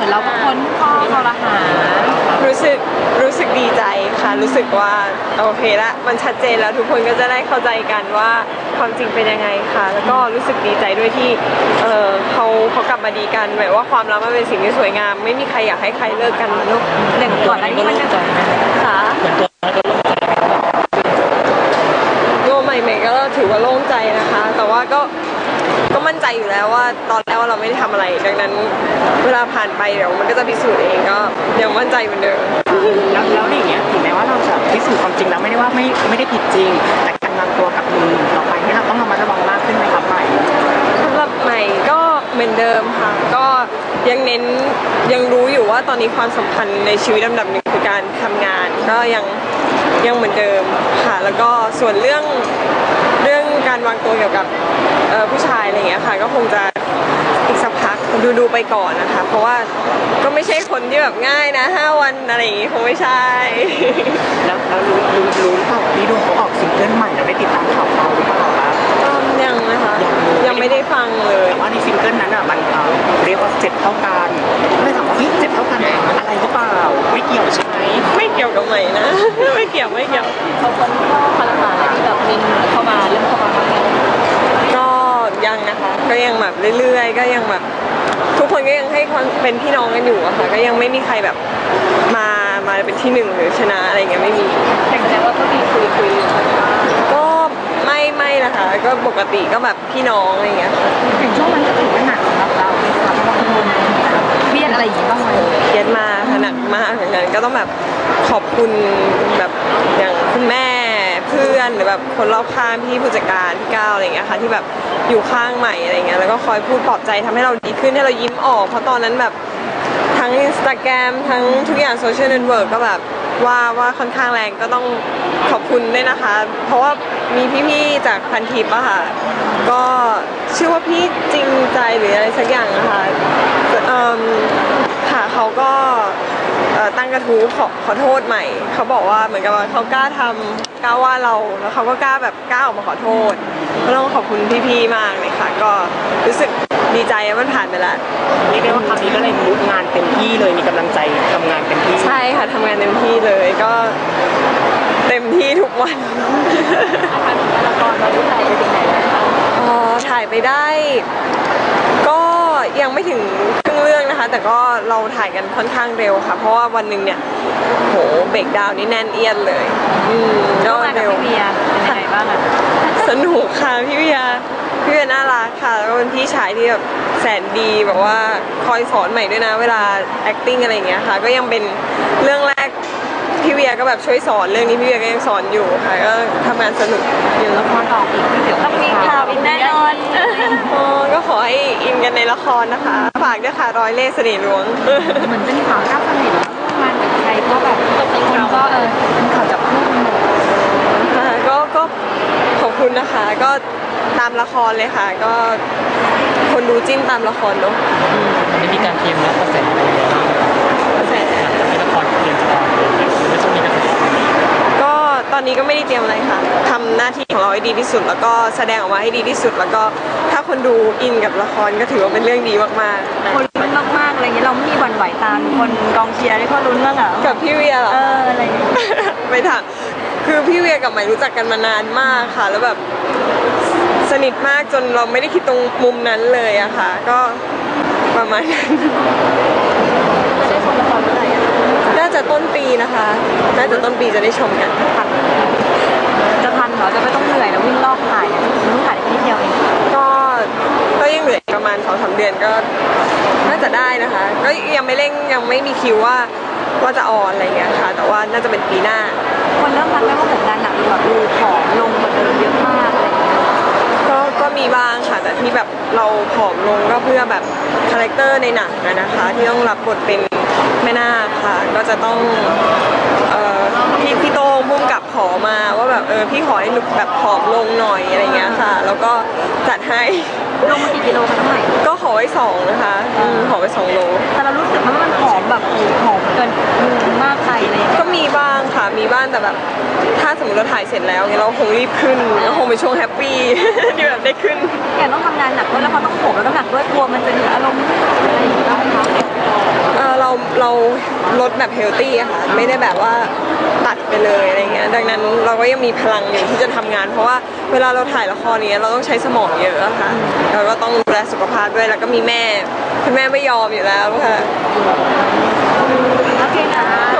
ือนเราก็พ้นข้อคอรหารู้สึกรู้สึกดีใจค่ะ รู้สึกว่าโอเคละมันชัดเจนแล้วทุกคนก็จะได้เข้าใจกันว่าความจริงเป็นยังไงค่ะ แล้วก็รู้สึกดีใจด้วยที่เออเขาเขากลับมาดีกันแบบว่าความรักมันเป็นสิ่งที่สวยงาม ไม่มีใครอยากให้ใครเลิกกันเนอะหนึ่งก่อนอันนี้มันจะค่ะโลใหม่ๆก็ถือว่าโล่ง อยู่แล้วว่าตอนแรกว่าเราไม่ได้ทำอะไร ดังนั้นเวลาผ่านไปเดี๋ยวมันก็จะพิสูจน์เองก็ยังมั่นใจเหมือนเดิม แล้วแล้วอย่างเงี้ยถึงแม้ว่าเราจะพิสูจน์ความจริงแล้วไม่ได้ว่าไม่ไม่ได้ผิดจริง แต่การวางตัวกับมือต่อไปที่เราต้องระมัดระวังมากขึ้นไหมครับใหม่สำหรับใหม่ก็เหมือนเดิมค่ะ ก็ยังเน้นยังรู้อยู่ว่าตอนนี้ความสำคัญในชีวิตลำดับหนึ่งคือการทำงาน ก็ยังยังเหมือนเดิมค่ะ แล้วก็ส่วนเรื่อง รื่องการวางตัวเกี่ยวกับเอ่อผู้ชายอะไรอย่างเงี้ยค่ะ ก็คงจะอีกสักพักดูดูไปก่อนนะคะ เพราะว่าก็ไม่ใช่คนที่แบบง่ายนะห้าวันอะไรอย่างงี้คงไม่ใช่ แล้วแล้วรู้รู้รู้หรือเปล่าว่าพี่ดวงเขาออกซิงเกิลใหม่เราได้ติดตามข่าวเขาหรือเปล่าครับก็ยังนะคะยังเลยยังไม่ได้ฟังเลยแต่ว่าในซิงเกิลนั้นอะมันเอ่อเรียกว่าเจ็บเท่ากันก็เลยถามว่าเฮ้ยเจ็บเท่ากันอะไรหรือเปล่าไม่เกี่ยวใช่ไหมไม่เกี่ยวกับใหม่นะไม่เกี่ยวไม่เกี่ยวเขาคนพ่อพลังงานที่แบบ เรื่อยๆ ก็ยังแบบทุกคนก็ยังให้ความเป็นพี่น้องกันอยู่อะค่ะ ก็ยังไม่มีใครแบบมามาเป็นที่หนึ่งหรือชนะอะไรเงี้ยไม่มี แต่แสดงว่าก็มีคุยคุยอยู่บ้างก็ไม่ไม่นะคะก็ปกติก็แบบพี่น้องอะไรเงี้ยค่ะถึงช่วงนั้นจะถือว่าหนักสำหรับเราไหมคะเพราะว่ากังวลเครียดอะไรอย่างงี้บ้างไหมเครียดมากค่ะหนักมากเหมือนกันก็ต้องแบบขอบคุณแบบอย่างคุณแม่เพื่อนหรือแบบคนรอบข้างพี่ผู้จัดการพี่ก้าวอะไรเงี้ยค่ะที่แบบ อยู่ข้างใหม่อะไรเงี้ยแล้วก็คอยพูดปลอบใจทำให้เราดีขึ้นให้เรายิ้มออก เพราะตอนนั้นแบบทั้งอินสตาแกรมทั้งทุกอย่างโซเชียลเน็ตเวิร์กก็แบบว่าว่าค่อนข้างแรงก็ต้องขอบคุณด้วยนะคะ เพราะว่ามีพี่ๆจากพันทิปอะค่ะ ก็ชื่อว่าพี่จริงใจหรืออะไรสักอย่างนะคะเอิ่มค่ะเขาก็ตั้งกระทู้ขอขอโทษใหม่ เขาบอกว่าเหมือนกับว่าเขากล้าทำกล้าว่าเราแล้วเขาก็กล้าแบบกล้าออกมาขอโทษ องขอบคุณพี่ๆมากเลยค่ะ ก็รู้สึกดีใจว่ามันผ่านไปแล้ว เรียกได้ว่าครั้งนี้ก็เลยมุกงานเต็มที่เลยมีกำลังใจทำงานเต็มที่ใช่ค่ะทำงานเต็มที่เลยก็เต็มที่ทุกวันละครเราดูถ่ายไปถึงไหนแล้วคะอ๋อถ่ายไปได้ ก็ยังไม่ถึงครึ่งเรื่องนะคะ แต่ก็เราถ่ายกันค่อนข้างเร็วค่ะ เพราะว่าวันหนึ่งเนี่ยโหเบรกดาวน์นี่แน่นเอียดเลย อืมก็ร่วมงานกับเร็ว พี่เบียร์เป็นยังไงบ้างอะ สนุกค่ะพี่เวียพี่เวียน่ารักค่ะแล้วก็เป็นพี่ชายที่แบบแสนดีแบบว่าคอยสอนใหม่ด้วยนะ เวลา acting อะไรอย่างเงี้ยค่ะ ก็ยังเป็นเรื่องแรกพี่เวียก็แบบช่วยสอนเรื่องนี้พี่เวียก็ยังสอนอยู่ค่ะก็ทำงานสนุกเดี๋ยวละครออกอีกเดี๋ยวต้องมีข่าวอีกแน่นอนอ๋อก็ขอให้อินกันในละครนะคะ ฝากด้วยค่ะร้อยเล่ห์เสน่ห์หลวงเหมือนจะมีข่าวก้าวเสน่ห์ว่าร่วมงานกับใครเพราะแบบคนก็เออเป็นข่าวจับคู่กันหมดค่ะก็ก็ข อบคุณนะคะ ก็ตามละครเลยค่ะ ก็คนดูจิ้นตามละครเนาะไม่มีการเตรียมรับกระแสอะไรเลยหลังจากที่ละครเตรียมจะออนเลยไม่ต้องมีกระแสก็ตอนนี้ก็ไม่ได้เตรียมอะไรค่ะทำหน้าที่ของเราให้ดีที่สุด แล้วก็แสดงออกมาให้ดีที่สุด แล้วก็ถ้าคนดูอินกับละครก็ถือว่าเป็นเรื่องดีมากคนลุ้นมากๆอะไรอย่างเงี้ยเราไม่มีหวันไหวตามคนกองเชียร์ที่เขาลุ้นเรื่องอะๆกับพี่เวียเหรอเอออะไรอย่างเงี้ยไปถาม คือพี่เวียกับใหม่รู้จักกันมานานมากค่ะ แล้วแบบสนิทมากจนเราไม่ได้คิดตรงมุมนั้นเลยอะค่ะ ก็ประมาณนั้นจะได้ชมละครเมื่อไหร่อะน่าจะต้นปีนะคะ น่าจะต้นปีจะได้ชมกันทันจะทันเหรอ จะไม่ต้องเหนื่อยนะวิ่งรอบถ่ายเนี่ยมันต้องถ่ายได้แค่นิดเดียวเองก็ก็ยังเหลืออีกประมาณสองสาเดือนก็น่าจะได้นะคะ ก็ยังไม่เร่งยังไม่มีคิวว่าว่าจะออนอะไรอย่างเงี้ยค่ะ แต่ว่าน่าจะเป็นปีหน้า คนเริ่มทักไหมว่าผมงานหนักดูแบบดูผอมลงกว่าเดิมเยอะมากอะไรอย่างเงี้ยก็ก็มีบ้างค่ะแต่ที่แบบเราผอมลงก็เพื่อแบบคาแรคเตอร์ในหนังอะนะคะ ที่ต้องรับบทเป็นแม่นาคค่ะ ก็จะต้องเอ่อพี่พี่โต้งพุ่มกับขอมาว่าแบบเออพี่ขอให้หนูแบบผอมลงหน่อยอะไรเงี้ยค่ะ แล้วก็จัดให้ ลงมากี่กิโลคะน้องใหม่ ก็ขอไว้สองนะคะอืมขอไว้สองโล แต่เรารู้สึกว่ามันหอมแบบหอมเกินมือมากไป มีบ้างแต่แบบถ้าสมมติเราถ่ายเสร็จแล้วเนี่ยเราคงรีบขึ้นก็คงเป็นช่วงแฮปปี้ ที่แบบได้ขึ้นอย่างต้องทำงานหนักด้วยแล้วพอต้องโหมแล้วก็หนักด้วยกลัวมันจะเหลืออารมณ์อะไรอย่างเงี้ยบ้างไหมคะเอ่อเราเราลดแบบเฮลตี้อะค่ะไม่ได้แบบว่าตัดไปเลยอะไรเงี้ยดังนั้นเราก็ยังมีพลังอยู่ที่จะทำงาน เพราะว่าเวลาเราถ่ายละครเนี้ยเราต้องใช้สมองเยอะอะค่ะเราก็ต้องดูแลสุขภาพด้วยแล้วก็มีแม่คุณแม่ไม่ยอมอยู่แล้วค่ะ โอเคนะขอบคุณมาก